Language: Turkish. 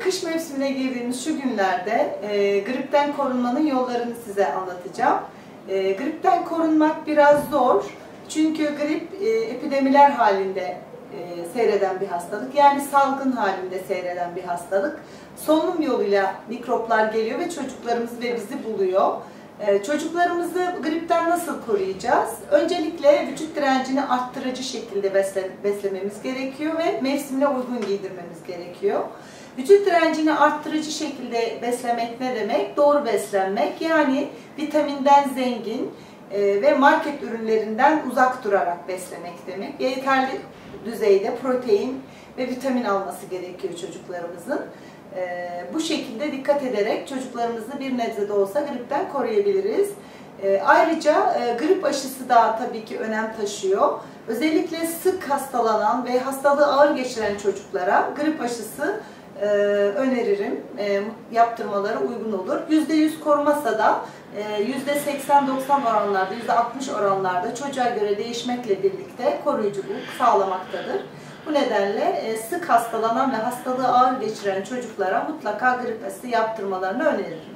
Kış mevsimine girdiğimiz şu günlerde e, gripten korunmanın yollarını size anlatacağım. E, gripten korunmak biraz zor. Çünkü grip e, epidemiler halinde e, seyreden bir hastalık. Yani salgın halinde seyreden bir hastalık. Solunum yoluyla mikroplar geliyor ve çocuklarımız ve bizi buluyor. E, çocuklarımızı gripten nasıl koruyacağız? Öncelikle vücut direncini arttırıcı şekilde besle, beslememiz gerekiyor ve mevsimine uygun giydirmemiz gerekiyor. Vücut direncini arttırıcı şekilde beslemek ne demek? Doğru beslenmek yani vitaminden zengin e, ve market ürünlerinden uzak durarak beslemek demek. Yeterli düzeyde protein ve vitamin alması gerekiyor çocuklarımızın. E, bu şekilde dikkat ederek çocuklarımızı bir nebze de olsa gripten koruyabiliriz. E, ayrıca grip aşısı da tabii ki önem taşıyor. Özellikle sık hastalanan ve hastalığı ağır geçiren çocuklara grip aşısı e, öneririm. E, yaptırmaları uygun olur. %100 korumasa da e, %80-90 oranlarda, %60 oranlarda çocuğa göre değişmekle birlikte koruyuculuk sağlamaktadır. Bu nedenle e, sık hastalanan ve hastalığı ağır geçiren çocuklara mutlaka grip aşısı yaptırmalarını öneririm.